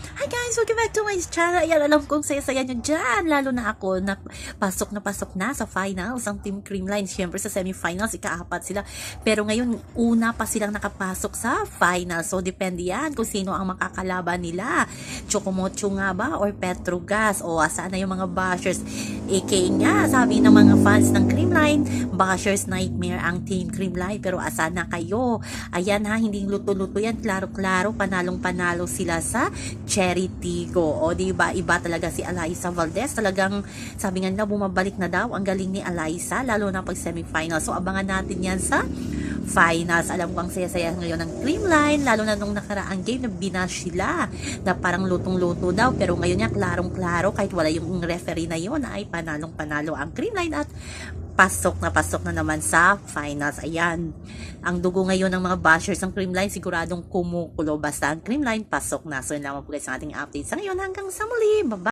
Hi guys! Welcome back to my channel. Ayan, alam kong saya-saya nyo dyan. Lalo na ako na pasok na pasok na sa finals ang Team Creamline. Siyempre sa semifinals, ikaapat sila. Pero ngayon, una pa silang nakapasok sa finals. So, depende yan kung sino ang makakalaban nila. Chocomocho nga ba? Or Petrogas? O asaan na yung mga bashers? AK nga, sabi ng mga fans ng Creamline, bashers nightmare ang Team Creamline. Pero asan na kayo? Ayan ha, hindi luto-luto yan. Klaro-klaro, panalong-panalo sila sa Cherry Tigo. O, di ba? Iba talaga si Alaisa Valdez. Talagang, sabi nga nila, bumabalik na daw. Ang galing ni Alaisa, lalo na pag semifinal. So, abangan natin yan sa finals. Alam ko ang saya-saya ngayon ng Creamline, lalo na nung nakaraang game na binash sila na parang lutong-luto daw. Pero ngayon niya, klarong-klaro, kahit wala yung referee na yun, ay panalong-panalo ang Creamline at pasok na pasok na naman sa finals. Ayan. Ang dugo ngayon ng mga bashers ng Creamline, siguradong kumukulo. Basta ang Creamline, pasok na. So, yun lamang po guys ang ating update sa ngayon. Hanggang sa muli. Bye-bye!